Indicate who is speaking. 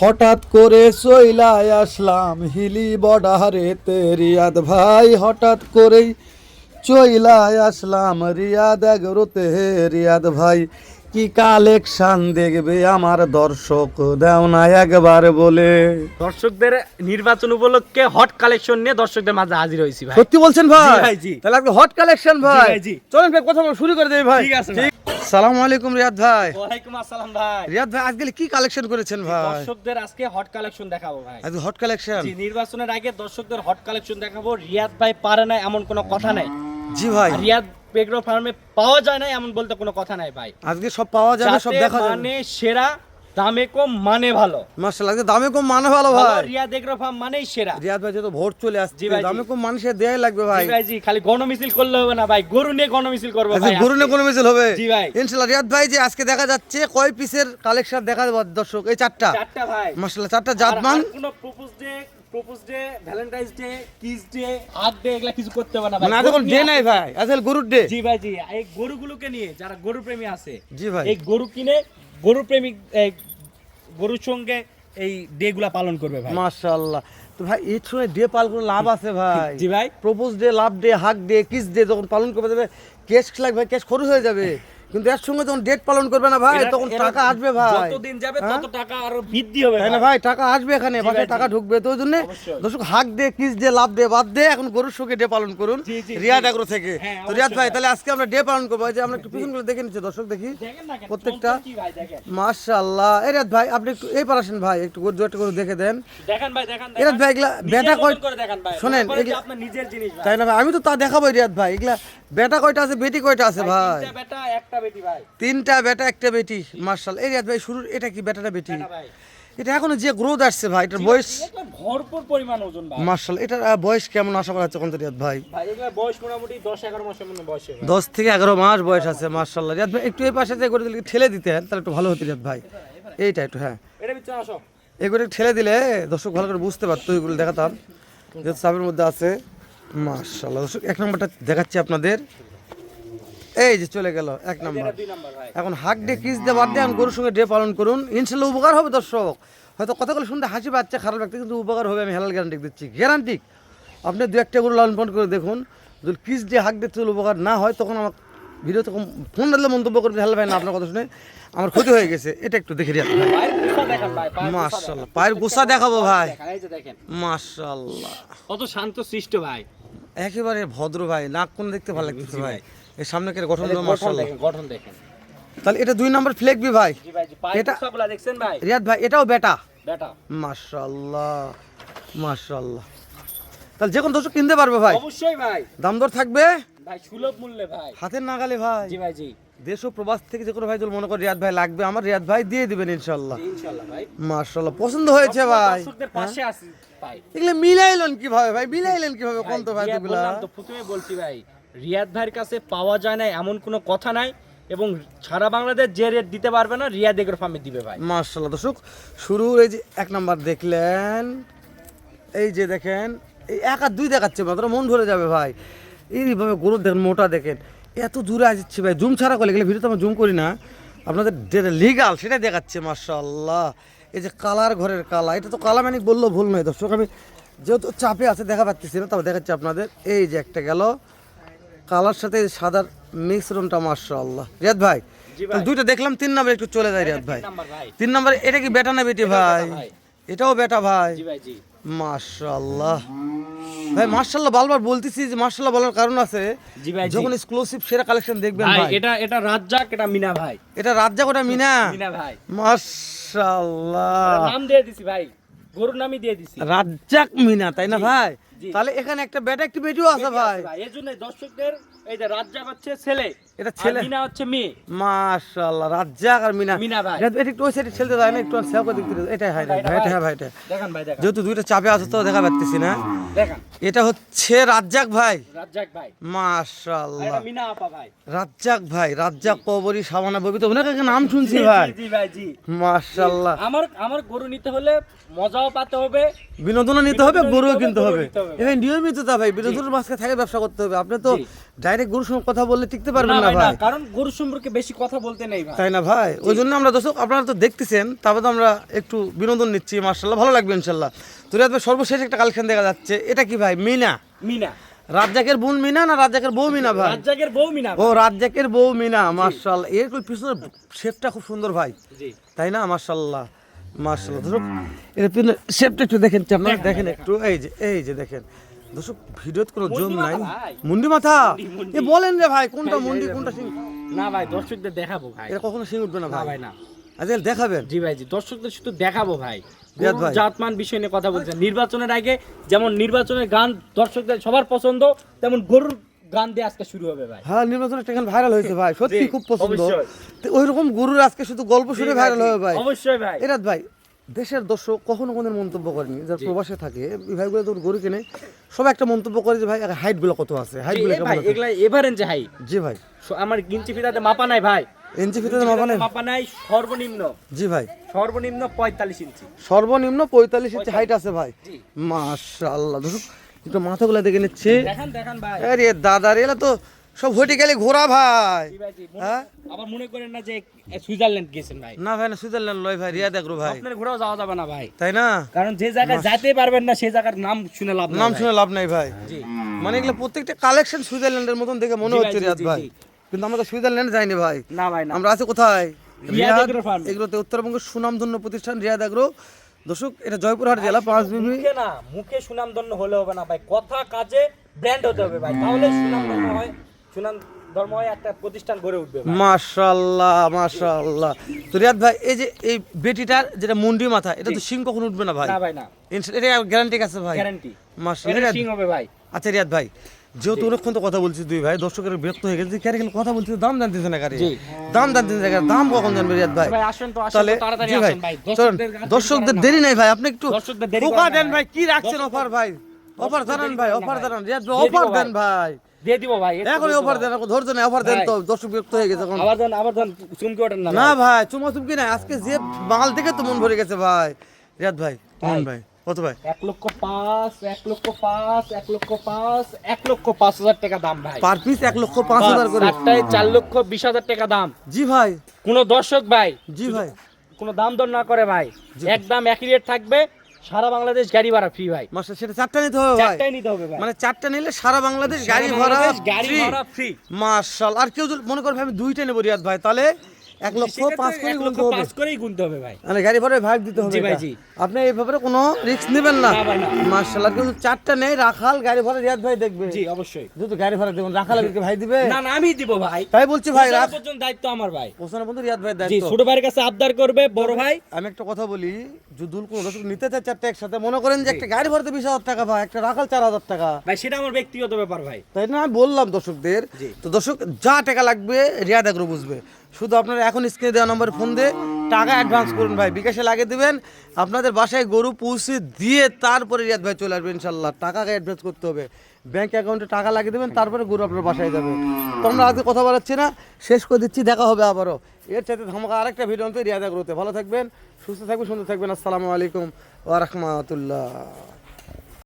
Speaker 1: হঠাৎ করে চইলায় আসলাম হিলি বর্ডারেতে রিয়াদ ভাই হঠাৎ করেই চইলায় আসলাম। রিয়াদ এগারোতে, রিয়াদ ভাই কি কালেকশন দেখবে আমার দর্শক? দেও না একবার বলে।
Speaker 2: দর্শকদের নির্বাচন উপলক্ষে হট কালেকশন নিয়ে দর্শকদের মাঝে হাজির হয়েছি ভাই।
Speaker 1: সত্যি বলছেন ভাই?
Speaker 2: জি
Speaker 1: তাহলে আজকে হট কালেকশন ভাই।
Speaker 2: জি।
Speaker 1: চলেন ভাই কথা শুরু করে দেই ভাই।
Speaker 2: ঠিক আছে।
Speaker 1: সালাম আলাইকুম রিয়াদ ভাই।
Speaker 2: ওয়ালাইকুম আসসালাম ভাই।
Speaker 1: রিয়াদ ভাই আজকে কি কালেকশন করেছেন ভাই?
Speaker 2: দর্শকদের আজকে হট কালেকশন দেখাবো ভাই।
Speaker 1: আজকে হট কালেকশন
Speaker 2: জি নির্বাচনের আগে দর্শকদের হট কালেকশন দেখাবো। রিয়াদ ভাই পারে না এমন কোনো কথা নাই।
Speaker 1: জি ভাই।
Speaker 2: রিয়াদ পেগ্রো ফার্মে পাওয়া যায় না এমন বলতে কোনো কথা নাই ভাই।
Speaker 1: আজকে সব পাওয়া যাবে সব দেখা যাবে।
Speaker 2: মানে সেরা দামে কম মানে ভালো।
Speaker 1: আজকে দামে কম মানে ভালো ভাই।
Speaker 2: রিয়াদ এগ্রো ফার্ম মানেই সেরা।
Speaker 1: রিয়াদ ভাই যেহেতু ভোট চলে আসছে দামে কম মানুষের দেয়াই লাগবে ভাই।
Speaker 2: জি ভাই জি খালি গণমিছিল করলে হবে না ভাই গরু নিয়ে গণমিছিল করব
Speaker 1: আজকে
Speaker 2: ভাই
Speaker 1: গরুনে
Speaker 2: আজকে।
Speaker 1: কোনো মিছিল হবে।
Speaker 2: জি ভাই।
Speaker 1: ইনশাল্লাহ রিয়াদ ভাই যে আজকে দেখা যাচ্ছে কয় পিসের কালেকশন দেখা যাবে দর্শক? এই চারটা।
Speaker 2: চারটা ভাই।
Speaker 1: মার্শাল্লাহ চারটা
Speaker 2: আর কোনো propose day propose day valentine's day kiss day hug day এগুলা কিছু করতে হবে না ভাই।
Speaker 1: আজ ডে নাই ভাই আজকাল গরুর ডে।
Speaker 2: জি ভাই জি এই গরুগুলোকে নিয়ে যারা গরু প্রেমী আছে
Speaker 1: জি ভাই।
Speaker 2: এই গরু কিনে গরু প্রেমিক এই গরুর সঙ্গে এই ডে গুলা পালন করবে ভাই।
Speaker 1: মাশাআল্লাহ। তো ভাই সময় ডে পালন করে লাভ আছে ভাই।
Speaker 2: জি ভাই।
Speaker 1: Propose day love day hug day kiss day যখন পালন করবে যাবে ক্যাশ লাগবে ভাই ক্যাশ খরচ হয়ে যাবে। কিন্তু এর সঙ্গে যখন ডেট পালন করবে না ভাই তখন টাকা আসবে ভাই।
Speaker 2: যত দিন যাবে
Speaker 1: হ্যাঁ?
Speaker 2: তত টাকা আরও বৃদ্ধি হবে
Speaker 1: তাই না ভাই। টাকা আসবে এখানে বাসায় টাকা ঢুকবে। তো জন্য। দর্শক হাক দে কিস দে লাভ দে বাদ দে এখন গরুর সঙ্গে ডে পালন করুন। রিয়াদ
Speaker 2: জি।
Speaker 1: এগ্রো থেকে।
Speaker 2: হ্যাঁ,
Speaker 1: তো রিয়াদ ভাই। তাহলে আজকে আমরা ডে পালন করব। যে আমরা একটু পিছন পিছনগুলো দেখে নিচ্ছি দর্শক দেখি। প্রত্যেকটা- মাশাআল্লাহ। এই রিয়াদ ভাই আপনি একটু এই পার আসেন ভাই একটু গরু দুটো করে দেখে দেন।
Speaker 2: দেখেন ভাই দেখেন
Speaker 1: এরা ভাই এগুলা বেটা কয়-
Speaker 2: করে দেখেন ভাই।
Speaker 1: শোনেন,
Speaker 2: নিজের জিনিস
Speaker 1: তাই না ভাই? আমি তো তা দেখাবো রিয়াদ ভাই এগুলা বেটা কয়টা আছে? বেটি কয়টা আছে ভাই
Speaker 2: তিনটা বেটা একটা বেটি
Speaker 1: মার্শাল এই রিয়াদ ভাই শুরুর এটা কি বেটাটা বেটি? এটা এখনও যে গ্রোথ আসছে ভাই এটার বয়স
Speaker 2: ভরপুর পরিমাণ ওজন ভাই।
Speaker 1: মার্শাল এটার বয়স কেমন আশা করা হচ্ছে কোন রিয়াদ ভাই?
Speaker 2: ভাই এগুলা বয়স মোটামুটি দশ এগারো মাসের মধ্যে বয়স হবে
Speaker 1: দশ থেকে এগারো মাস বয়স আছে মার্শাল্লাহ রিয়াদ ভাই একটু এই পাশে যে করে দিলে ঠেলে দিতেন তাহলে একটু ভালো হতো রিয়াদ ভাই। এইটা একটু হ্যাঁ।
Speaker 2: এটা বিচ্ছু আসো।
Speaker 1: এগুলো ঠেলে দিলে দর্শক ভালো করে বুঝতে পারতো এগুলো দেখাতাম। যেহেতু সাবের মধ্যে আছে। মার্শাল্লাহ দর্শক এক নম্বরটা দেখাচ্ছি আপনাদের। এই যে চলে গেল এক নম্বর। এখন হাক ডে কিস দিয়ে বাদ দিয়ে এখন গরুর সঙ্গে ডে পালন করুন। ইনশাল্লাহ উপকার হবে দর্শক। হয়তো কথাগুলো শুনতে হাসি পাচ্ছে খারাপ লাগছে কিন্তু উপকার হবে আমি হেলাল গ্যারান্টি দিচ্ছি। গ্যারান্টি আপনি দু একটা গরু লালন পালন করে দেখুন। যদি কিস দিয়ে হাক দিয়ে চলে উপকার না হয় তখন আমার ভিডিও তখন ফোন দিলে মন্তব্য করবে হেলাল ভাই না আপনার কথা শুনে আমার ক্ষতি হয়ে গেছে। এটা একটু দেখে দিই আপনার
Speaker 2: পায়ের
Speaker 1: গোসা দেখাবো ভাই। মাশাল্লাহ
Speaker 2: কত শান্ত সৃষ্ট ভাই।
Speaker 1: একেবারে ভদ্র ভাই নাক কোন দেখতে ভালো লাগতেছে ভাই। এর সামনে কে গঠন
Speaker 2: দেখেন গঠন দেখেন।
Speaker 1: তাহলে এটা দুই নম্বর ফ্লেক
Speaker 2: বি ভাই।
Speaker 1: এটা-
Speaker 2: সবগুলা দেখছেন ভাই?
Speaker 1: রিয়াদ ভাই এটাও বেটা
Speaker 2: বেটা
Speaker 1: মাশাআল্লাহ মাশাআল্লাহ। তাহলে যে কোন দর্শক কিনতে পারবে ভাই।
Speaker 2: অবশ্যই ভাই।
Speaker 1: দাম দর থাকবে?
Speaker 2: ভাই সুলভ মূল্যে ভাই।
Speaker 1: হাতের নাগালে ভাই।
Speaker 2: জি ভাই জি।
Speaker 1: দেশ ও প্রবাস থেকে যে কোনো ভাই যদি মনে করে রিয়াদ ভাই লাগবে আমার রিয়াদ ভাই দিয়ে দিবেন ইনশাল্লাহ মাশাল্লাহ পছন্দ হয়েছে ভাই।
Speaker 2: পাশে আছি ভাই।
Speaker 1: এগুলো মিলাইলেন কীভাবে ভাই? মিলাইলেন কীভাবে কোন তো ভাই
Speaker 2: রিয়াদ
Speaker 1: এগুলা
Speaker 2: তো প্রথমে বলছি ভাই রিয়াদ ভাইয়ের কাছে পাওয়া যায় না এমন কোনো কথা নাই এবং সারা বাংলাদেশ যে রেট দিতে পারবে না রিয়াদ এগ্রো ফার্মে দিবে ভাই।
Speaker 1: মাশাল্লাহ দর্শক শুরুর এই যে এক নাম্বার দেখলেন এই যে দেখেন এই এক আর দুই দেখাচ্ছে মাত্র মন ভরে যাবে ভাই। এইভাবে গরু দেখেন মোটা দেখেন এত দূরে আসছে ভাই জুম ছাড়া করে গেলে ভিডিও তো আমি জুম করি না। আপনাদের যেটা লিগাল সেটা দেখাচ্ছে মার্শাল্লাহ এই যে কালার ঘরের কালা এটা তো কালা মানে বললেও ভুল নয় দর্শক আমি যেহেতু চাপে আছে দেখা পাচ্ছি না তবে দেখাচ্ছি আপনাদের। এই যে একটা গেল কালার সাথে এই সাদার মিশ্রণটা মাশাল্লাহ রিয়াদ ভাই দুইটা দেখলাম তিন নাম্বার একটু চলে যায় রিয়াদ ভাই। তিন নম্বরে এটা কি বেটা না বেটি ভাই। এটাও বেটা ভাই। মাশাল্লাহ ভাই মাশাল্লাহ বারবার বলতেছি যে মাশাল্লাহ বলার কারণ আছে।
Speaker 2: জি ভাই
Speaker 1: যখন এক্সক্লুসিভ সেরা কালেকশন দেখবেন
Speaker 2: ভাই এটা এটা রাজ্জাক এটা মিনা ভাই।
Speaker 1: এটা রাজ্জাক ওটা মিনা।
Speaker 2: মিনা ভাই।
Speaker 1: মাশাল্লাহ
Speaker 2: নাম দিয়ে দিছি ভাই। গরুর নামই দিয়ে দিছি।
Speaker 1: রাজ্জাক মিনা তাই না ভাই? তাহলে এখানে একটা বেটা একটি বেটিও আছে ভাই।
Speaker 2: ভাই। এর জন্য দর্শকদের এই যে রাজ্জাক হচ্ছে ছেলে।
Speaker 1: এটা ছেলে?
Speaker 2: মিনা হচ্ছে মেয়ে।
Speaker 1: মাশাল্লাহ রাজ্জাক আর মিনা।
Speaker 2: মিনা ভাই।
Speaker 1: এটা একটু ওই সাইডে ছেলতে যায় না একটু করে এটা হয় ভাই এটা হ্যাঁ ভাই এটা
Speaker 2: দেখেন ভাই দেখেন।
Speaker 1: যেহেতু দুইটা চাপে আছে তো দেখা না।
Speaker 2: দেখেন।
Speaker 1: এটা হচ্ছে রাজ্জাক ভাই।
Speaker 2: রাজ্জাক ভাই। আর
Speaker 1: মাশাল্লাহ
Speaker 2: এটা মিনা আপা ভাই।
Speaker 1: রাজ্জাক ভাই রাজ্জাক কবরী ওনার কাছে নাম শুনছি ভাই।
Speaker 2: জি, ভাই জি।
Speaker 1: মাশাল্লাহ
Speaker 2: আমার আমার গরু নিতে হলে মজাও পাতে হবে।
Speaker 1: বিনোদনও নিতে হবে গরুও কিনতে হবে এবার নিয়মিততা ভাই বিনোদনের মাঝখানে থাকে ব্যবসা করতে হবে। আপনি তো ডাইরেক্ট গরুর সঙ্গে কথা বললে টিকতে পারবেন
Speaker 2: না।
Speaker 1: না
Speaker 2: কারণ গরু সম্পর্কে বেশি কথা বলতে নেই ভাই।
Speaker 1: তাই না ভাই? ওই জন্য আমরা দর্শক আপনারা তো দেখতেছেন তারপরে তো আমরা একটু বিনোদন নিচ্ছি মার্শাল্লাহ ভালো লাগবে ইনশাল্লাহ তো রিয়াদ ভাই সর্বশেষ একটা কালেকশন দেখা যাচ্ছে এটা কি ভাই? মিনা।
Speaker 2: মিনা।
Speaker 1: রাজ্জাকের বোন মিনা না রাজ্জাকের বউ মিনা ভাই?
Speaker 2: রাজ্জাকের বউ মিনা
Speaker 1: ও রাজ্জাকের বউ মিনা মার্শাল এর পিছনে শেপটা খুব সুন্দর ভাই।
Speaker 2: জি।
Speaker 1: তাই না? মার্শাল্লাহ মার্শাল্লাহ দর্শক এর পিছনে শেপটা একটু দেখেন আপনারা দেখেন। একটু। এই যে এই যে দেখেন। দর্শক ভিডিওত কোনো জম নাই। মুন্ডি মাথা? এ বলেন রে ভাই কোনটা মুন্ডি কোনটা সিং?
Speaker 2: না ভাই দর্শকদের দেখাবো ভাই।
Speaker 1: এটা কখনো সিং উঠবে না ভাই।
Speaker 2: না।
Speaker 1: আজকাল দেখাবেন।
Speaker 2: জি ভাই জি দর্শকদের শুধু দেখাবো ভাই। জাতমান বিষয় নিয়ে কথা বলছেন নির্বাচনের আগে যেমন নির্বাচনের গান দর্শকদের সবার পছন্দ তেমন গরুর গান দিয়ে আজকে শুরু হবে ভাই।
Speaker 1: হ্যাঁ নির্বাচনের একটা ভাইরাল হয়েছে ভাই। সত্যি খুব পছন্দ। ওই রকম গুরুর আজকে শুধু গল্প শুনে ভাইরাল হবে ভাই।
Speaker 2: অবশ্যই ভাই।
Speaker 1: এরাত ভাই দেশের দর্শক কখনো কোনো মন্তব্য করেনি। যারা প্রবাসে থাকে ভাইগুলো তো গরু কিনে সবাই একটা মন্তব্য করে যে ভাই হাইটগুলো কত আছে? হাইটগুলো
Speaker 2: ভাই এগুলা এভারেন যে হাই
Speaker 1: জি ভাই।
Speaker 2: আমার গিঞ্চি ফিতাতে মাপা নাই ভাই।
Speaker 1: ইঞ্চি ভিতরে মাপা নেই?
Speaker 2: মাপা নাই সর্বনিম্ন।
Speaker 1: জি ভাই।
Speaker 2: সর্বনিম্ন পঁয়তাল্লিশ ইঞ্চি।
Speaker 1: সর্বনিম্ন পঁয়তাল্লিশ ইঞ্চি হাইট আছে ভাই। মাশাআল্লাহ। দর্শক একটু মাথাগুলো দেখে নিচ্ছে।
Speaker 2: দেখান দেখান ভাই।
Speaker 1: আরে দাদা রে এলা তো সব হটে গেলে ঘোরা ভাই। হ্যাঁ?
Speaker 2: আবার মনে করেন না যে সুইজারল্যান্ড গেছেন ভাই।
Speaker 1: না ভাই না সুইজারল্যান্ড লয় ভাই রিয়াদ এগ্রো ভাই।
Speaker 2: আপনার ঘোরাও যাওয়া যাবে না ভাই।
Speaker 1: তাই না?
Speaker 2: কারণ যে জায়গায় যেতে পারবেন না সেই জায়গার নাম শুনে লাভ
Speaker 1: নাম শুনে লাভ নাই ভাই। মানে এগুলো প্রত্যেকটা কালেকশন সুইজারল্যান্ডের মতন দেখে মনে হচ্ছে রিয়াদ ভাই। কিন্তু আমরা তো সুইজারল্যান্ড যাইনি ভাই।
Speaker 2: না ভাই না।
Speaker 1: আমরা আছি কোথায়?
Speaker 2: রিয়াদ।
Speaker 1: এগুলোতে উত্তরবঙ্গের সুনামধন্য প্রতিষ্ঠান রিয়াদ এগ্রো। দর্শক এটা জয়পুরহাট জেলা পাঁচ বিবি
Speaker 2: মুখে না মুখে সুনামধন্য হলে হবে না ভাই। কথা কাজে ব্র্যান্ড হতে হবে ভাই। তাহলে সুনামধন্য হয়। সুনাম একটা প্রতিষ্ঠান গড়ে উঠবে ভাই।
Speaker 1: মাশাল্লাহ মাশাল্লাহ। তো রিয়াদ ভাই এই যে এই বেটিটার যেটা মুন্ডি মাথা এটা তো সিং কখন উঠবে না ভাই?
Speaker 2: না ভাই না।
Speaker 1: এটা গ্যারান্টি আছে ভাই?
Speaker 2: গ্যারান্টি
Speaker 1: রিয়াদ-
Speaker 2: সিং হবে ভাই।
Speaker 1: আচ্ছা রিয়াদ ভাই যেহেতু অনেকক্ষণ তো কথা বলছি দুই ভাই দর্শকের বিরক্ত হয়ে গেছে ক্যারে কথা বলছি দাম জানতেছে না কারে? দাম জানতেছে না কারে দাম কখন জানবে রিয়াদ ভাই?
Speaker 2: ভাই আসেন তো আসেন
Speaker 1: তাহলে জি ভাই
Speaker 2: আসেন ভাই।
Speaker 1: চলুন।
Speaker 2: দর্শকদের দেরি
Speaker 1: নাই ভাই আপনি একটু
Speaker 2: দর্শকদের দেরি
Speaker 1: দেন
Speaker 2: ভাই।
Speaker 1: কি রাখছেন অফার ভাই? অফার জানান ভাই অফার। জানান। রিয়াদ ভাই অফার দেন
Speaker 2: ভাই।
Speaker 1: ভাই
Speaker 2: দিয়ে দিব ভাই
Speaker 1: এখন অফার দেন ধৈর্য নেই অফার দেন তো দর্শক বিরক্ত হয়ে গেছে
Speaker 2: আবার ধন আবার ধন চুমকি ওঠেন না
Speaker 1: না
Speaker 2: ভাই।
Speaker 1: ভাই চুমা চুমকি নাই আজকে যে মাল থেকে তো মন ভরে গেছে ভাই। রিয়াদ ভাই মন ভাই কত ভাই?
Speaker 2: এক লক্ষ পাঁচ এক লক্ষ পাঁচ এক লক্ষ পাঁচ এক লক্ষ পাঁচ হাজার টাকা দাম ভাই।
Speaker 1: পার পিস এক লক্ষ পাঁচ হাজার করে।
Speaker 2: চারটায় চার লক্ষ বিশ হাজার টাকা দাম।
Speaker 1: জি ভাই।
Speaker 2: কোনো দর্শক ভাই
Speaker 1: জি ভাই।
Speaker 2: কোনো দাম দর না করে ভাই। একদম একই রেট থাকবে সারা বাংলাদেশ গাড়ি ভাড়া ফ্রি ভাই।
Speaker 1: মাস্টার সেটা চারটা নিতে হবে ভাই।
Speaker 2: চারটাই নিতে হবে ভাই।
Speaker 1: মানে চারটা নিলে সারা বাংলাদেশ গাড়ি ভাড়া
Speaker 2: গাড়ি ভাড়া ফ্রি
Speaker 1: মাশাআল্লাহ আর কেউ যদি মনে করবে আমি দুইটা নেব রিয়াদ ভাই তাহলে এক লক্ষ পাঁচ করে গুনতে হবে।
Speaker 2: পাঁচ করেই গুনতে হবে ভাই।
Speaker 1: মানে গাড়ি ভাগ দিতে হবে
Speaker 2: ভাই, জি।
Speaker 1: আপনি এই ব্যাপারে কোনো রিস্ক নেবেন না।
Speaker 2: না ভাই, না।
Speaker 1: মার্শাল আর কিন্তু চারটা নেই রাখাল গাড়ি ভাড়া রিয়াদ ভাই দেখবে।
Speaker 2: জি অবশ্যই।
Speaker 1: গাড়ি ভাড়া দেবেন রাখাল আবিরকে ভাই দিবে।
Speaker 2: না না আমি দিব ভাই।
Speaker 1: তাই বলছি ভাই রাখ
Speaker 2: পর্যন্ত দায়িত্ব আমার ভাই।
Speaker 1: পৌঁছানোর বন্ধু রিয়াদ ভাই দায়িত্ব।
Speaker 2: ছোট ভাইয়ের কাছে আবদার করবে বড় ভাই।
Speaker 1: আমি একটা কথা বলি কোনো নিতে চায় চারটা একসাথে মনে করেন যে একটা গাড়ি ভাড়াতে বিশ হাজার টাকা ভাই একটা রাখাল চার হাজার টাকা।
Speaker 2: ভাই সেটা আমার ব্যক্তিগত ব্যাপার ভাই।
Speaker 1: তাই না? আমি বললাম দর্শকদের। তো দর্শক যা টাকা লাগবে রিয়াদ আগ্রহ বুঝবে। শুধু আপনারা এখন স্ক্রিনে দেওয়া নম্বরে ফোন দিয়ে টাকা অ্যাডভান্স করুন ভাই। বিকাশে লাগিয়ে দেবেন, আপনাদের বাসায় গরু পৌঁছে দিয়ে তারপরে রিয়াদ ভাই চলে আসবে ইনশাল্লাহ। টাকা অ্যাডভান্স করতে হবে। ব্যাংক অ্যাকাউন্টে টাকা লাগিয়ে দেবেন, তারপরে গরু আপনার বাসায় যাবে। তো আমরা আজকে কথা বলাচ্ছি না, শেষ করে দিচ্ছি, দেখা হবে আবারও। এর চাইতে ধামাকা আরেকটা ভিডিও রিয়াদা আগ্রহতে ভালো থাকবেন, সুস্থ থাকবেন, সুন্দর থাকবেন। আসসালামু আলাইকুম ওয়া